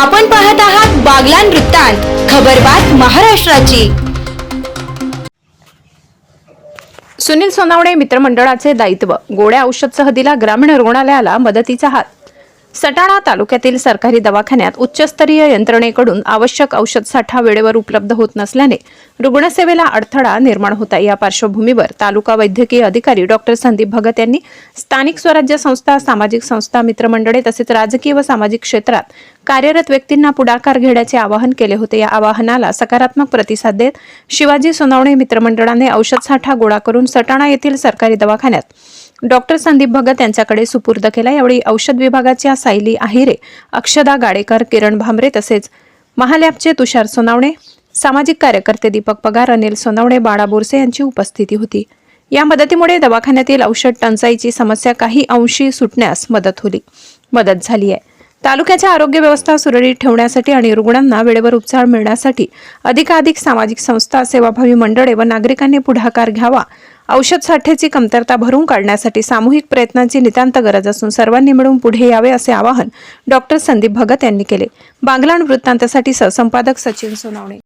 आपण पाहत आहात बागलान वृत्तांत खबरबात महाराष्ट्राची. सुनील सोनावणे मित्रमंडळाचे दायित्व गोड्या औषध सहदीला ग्रामीण रुग्णालयाला मदतीचा हात. सटाणा तालुक्यातील सरकारी दवाखान्यात उच्चस्तरीय यंत्रणेकडून आवश्यक औषध साठा वेळेवर उपलब्ध होत नसल्याने रुग्णसेवेला अडथळा निर्माण होता या पार्श्वभूमीवर तालुका वैद्यकीय अधिकारी डॉक्टर संदीप भगत यांनी स्थानिक स्वराज्य संस्था सामाजिक संस्था मित्रमंडळे तसेच राजकीय व सामाजिक क्षेत्रात कार्यरत व्यक्तींना पुढाकार घेण्याचे आवाहन केले होते. या आवाहनाला सकारात्मक प्रतिसाद देत शिवाजी सोनावणे मित्रमंडळाने औषध साठा गोळा करून सटाणा येथील सरकारी दवाखान्यात डॉक्टर संदीप भगत यांच्याकडे सुपूर्द केला. यावेळी औषध विभागाच्या सायली आहिरे अक्षदा गाडेकर किरण भांबरे तसेच महालॅबचे तुषार सोनावणे सामाजिक कार्यकर्ते दीपक पगार अनिल सोनावणे बाळा बोरसे यांची उपस्थिती होती. या मदतीमुळे दवाखान्यातील औषध टंचाईची समस्या काही अंशी सुटण्यास मदत होली. मदत झाली आहे. तालुक्याच्या आरोग्य व्यवस्था सुरळीत ठेवण्यासाठी आणि रुग्णांना वेळेवर उपचार मिळण्यासाठी अधिकाधिक सामाजिक संस्था सेवाभावी मंडळे व नागरिकांनी पुढाकार घ्यावा औषध साठ्याची कमतरता भरून काढण्यासाठी सामूहिक प्रयत्नांची नितांत गरज असून सर्वांनी मिळून पुढे यावे असे आवाहन डॉक्टर संदीप भगत यांनी केले. बांगलाण वृत्तांतासाठी सहसंपादक सचिन सोनावणे.